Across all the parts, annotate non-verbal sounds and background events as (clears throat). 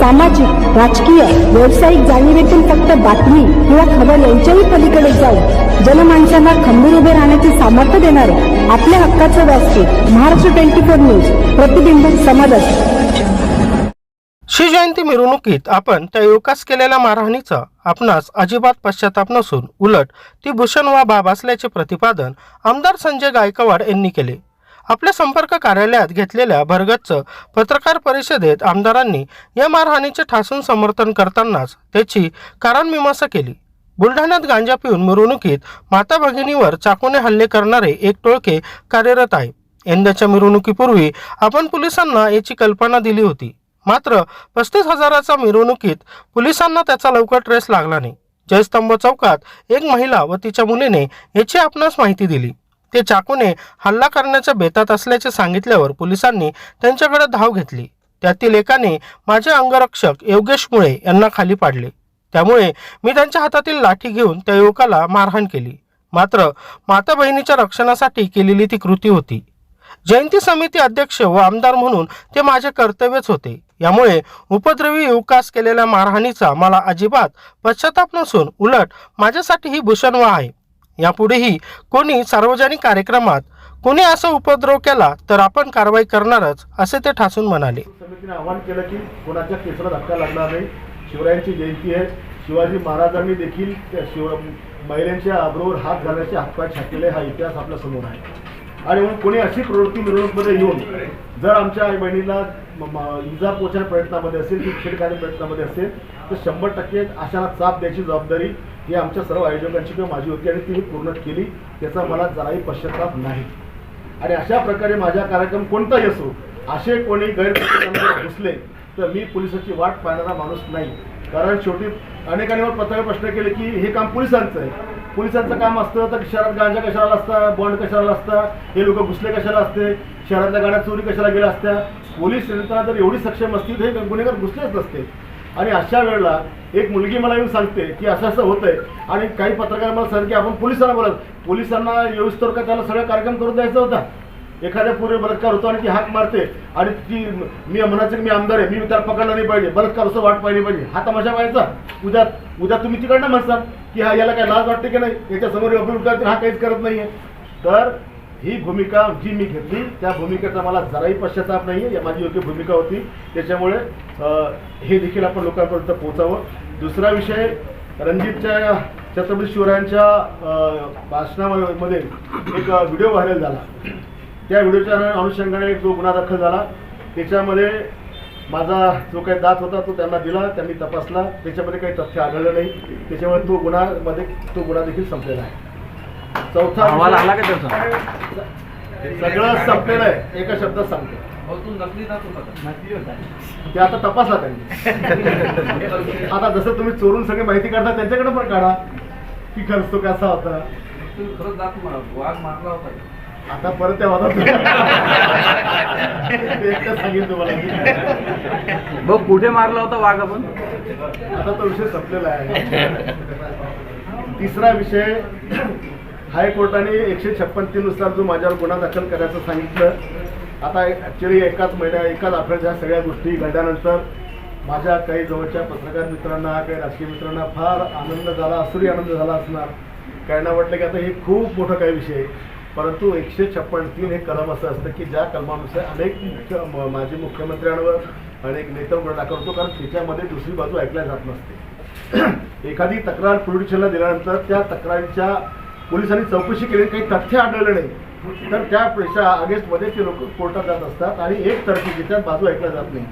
सामाजिक राजकीय व्यावसायिक जाणीवेतून फक्त बातमी किंवा खबर यांच्याही पलीकडे जाऊन जनमानसांना खंबीर उभे राहण्याचे सामर्थ्य देणारे आपल्या हक्काचं व्यासपीठ महाराष्ट्र ट्वेंटी फोर न्यूज प्रतिबिंब समाजात. शिवजयंती मिरवणुकीत आपण त्या युवकास केलेल्या मारहाणीचा आपणास अजिबात पश्चाताप नसून उलट ती भूषण वा बाब असल्याचे प्रतिपादन आमदार संजय गायकवाड यांनी केले. आपल्या संपर्क कार्यालयात घेतलेल्या भरगच्च पत्रकार परिषदेत आमदारांनी या मारहाणीचे ठासून समर्थन करतानाच त्याची कारणमीमांसा केली. बुलढाण्यात गांजा पिऊन मिरवणुकीत माता भगिनीवर चाकूने हल्ले करणारे एक टोळके कार्यरत आहे. यंदाच्या मिरवणुकीपूर्वी आपण पोलिसांना याची कल्पना दिली होती. मात्र पस्तीस हजाराच्या मिरवणुकीत पोलिसांना त्याचा लवकर ट्रेस लागला नाही. जयस्तंभ चौकात एक महिला व तिच्या मुलीने याची आपणास माहिती दिली. ते चाकूने हल्ला करण्याच्या बेतात असल्याचे सांगितल्यावर पोलिसांनी त्यांच्याकडे धाव घेतली. त्यातील एकाने माझे अंगरक्षक योगेश मुळे यांना खाली पाडले. त्यामुळे मी त्यांच्या हातातील लाठी घेऊन त्या युवकाला मारहाण केली. मात्र माता बहिणीच्या रक्षणासाठी केलेली ती कृती होती. जयंती समिती अध्यक्ष व आमदार म्हणून ते माझे कर्तव्यच होते. यामुळे उपद्रवी युवकास केलेल्या मारहाणीचा मला अजिबात पश्चाताप नसून उलट माझ्यासाठी ही भूषणवा आहे. यापुढेही कोणी सार्वजनिक कार्यक्रमात कोणी असा उपद्रव केला तर आपण कारवाई करणारच असे ते ठासून म्हणाले. समितीने आवाहन केलं की कोणाच्या केसरा धक्का लागणार नाही. शिवरायांची जयंती आहे. शिवाजी महाराजांनी देखील त्या शिव महिलांच्या आबरोवर हात घालण्याचे हातपाय छाटलेले हा इतिहास आपल्यासमोर आहे. आणि म्हणून कोणी अशी प्रवृत्ती मिरवणूकमध्ये येऊन जर आमच्या आई बहिणीला इजा पोचण्या प्रयत्नामध्ये असेल की छेड प्रयत्नामध्ये असेल तर शंभर टक्के अशाला चाप द्यायची जबाबदारी ही आमच्या सर्व आयोजकांची किंवा माझी होती आणि ती मी पूर्ण केली त्याचा मला जराही पश्चाताप नाही. आणि अशा प्रकारे माझा कार्यक्रम कोणताही असो असे कोणी गैरप्रकार घुसले तर मी पोलिसाची वाट पाहणारा माणूस नाही. कारण शेवटी अनेकांनी मला पत्रावर प्रश्न केले की हे काम पोलिसांचं आहे. पोलिसांचं काम असतं तर शहरात गांजा कशाला असता बॉन्ड कशाला असता हे लोक घुसले कशाला असते शहरातल्या गाड्या चोरी कशाला गेल्या असत्या? पोलीस यंत्रणा जर एवढी सक्षम असती तर हे गुन्हेगार घुसलेच नसते. आणि अशा वेळेला एक मुलगी मला येऊन सांगते की असं असं होतंय. आणि काही पत्रकार मला सांगते की आपण पोलिसांना बोलत पोलिसांना येऊस्तोवर का त्याला सगळा कार्यक्रम करून द्यायचा होता? एखाद्या पूर्वी बलात्कार होतो आणि ती हाक मारते. आणि ती मी म्हणायचं की मी आमदार आहे मी त्याला पकडला नाही पाहिजे. बलात्कार असं वाट पाहिली पाहिजे. हा तमाशा पाहायचा उद्या उद्या तुम्ही तिकडनं म्हणसाल की हा याला काय लाज वाटते की नाही? याच्यासमोर अभिमुख करते हा काहीच करत नाही आहे तर ही भूमिका जी मी घेतली त्या भूमिकेचा मला जराही पश्चाताप नाही आहे माझी योग्य भूमिका होती. त्याच्यामुळे हे देखील आपण लोकांपर्यंत पोहोचावं. दुसरा विषय रणजितच्या छत्रपती शिवरायांच्या भाषणामध्ये एक व्हिडिओ व्हायरल झाला. त्या व्हिडिओच्या अनुषंगाने जो गुन्हा दाखल झाला. त्याच्यामध्ये माझा जो काही दात होता तो त्यांना दिला त्यांनी तपासला. त्याच्यामध्ये काही तथ्य आढळलं नाही. त्याच्यामुळे तो गुन्हामध्ये तो गुन्हा देखील संपलेला आहे. चौथा अहवाल आला का त्याचा? सगळं संपलेलं आहे. एका शब्दात सांगतो. ते आता तपासला त्यांनी. आता जसं तुम्ही चोरून सगळी माहिती काढता त्यांच्याकडे पण काढा. की खर्च तो कसा होता. आता परत त्या वादात एकटं सांगेन तुम्हाला भाऊ कुठे मारला होता वाघ आपण? आता तो विषय संपलेला आहे. तिसरा विषय हायकोर्टाने एकशे छप्पन तीननुसार जो माझ्यावर गुन्हा दाखल करायचं सांगितलं आता ॲक्च्युली एकाच महिन्या एकाच आठवड्यात ह्या सगळ्या गोष्टी घडल्यानंतर माझ्या काही जवळच्या पत्रकार मित्रांना काही राजकीय मित्रांना फार आनंद झाला असुरी आनंद झाला असणार. काहींना वाटलं की आता हे खूप मोठं काही विषय आहे. परंतु एकशे छप्पन तीन हे कलम असं असतं की ज्या कलमानुसार अनेक मुख्य म- माजी मुख्यमंत्र्यांवर अनेक नेत्यांवर गुन्हा दाखल होतो कारण त्याच्यामध्ये दुसरी बाजू ऐकल्या जात नसते. (clears throat) एखादी तक्रार पोलीस दिल्यानंतर त्या तक्रारीच्या पोलिसांनी चौकशी केली काही तथ्य आढळलं नाही. तर त्या पेक्षा अगेन्स्टमध्ये ते लोक कोर्टात जात असतात आणि एक तर्फी त्याच्यात बाजू ऐकल्या जात नाही.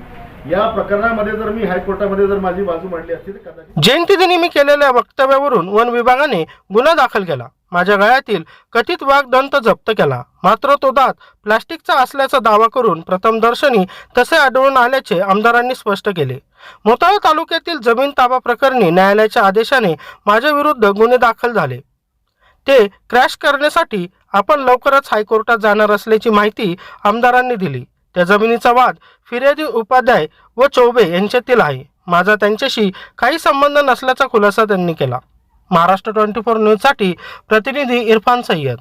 या प्रकरणामध्ये जर मी हायकोर्टामध्ये जर माझी बाजू मांडली असती तर कदाचित जयंतीदिनी मी केलेल्या वक्तव्यावरून वन विभागाने गुन्हा दाखल केला. माझ्या गळ्यातील कथित वाघ दंत जप्त केला. मात्र तो दात प्लास्टिकचा असल्याचा दावा करून प्रथमदर्शनी तसे आढळून आल्याचे आमदारांनी स्पष्ट केले. मोताळा तालुक्यातील जमीन ताबा प्रकरणी न्यायालयाच्या आदेशाने माझ्याविरुद्ध गुन्हे दाखल झाले. ते क्रॅश करण्यासाठी आपण लवकरच हायकोर्टात जाणार असल्याची माहिती आमदारांनी दिली. त्या जमिनीचा वाद फिर्यादी उपाध्याय व चौबे यांच्यातील आहे. माझा त्यांच्याशी काही संबंध नसल्याचा खुलासा त्यांनी केला. महाराष्ट्र ट्वेंटी फोर न्यूजसाठी प्रतिनिधी इरफान सय्यद.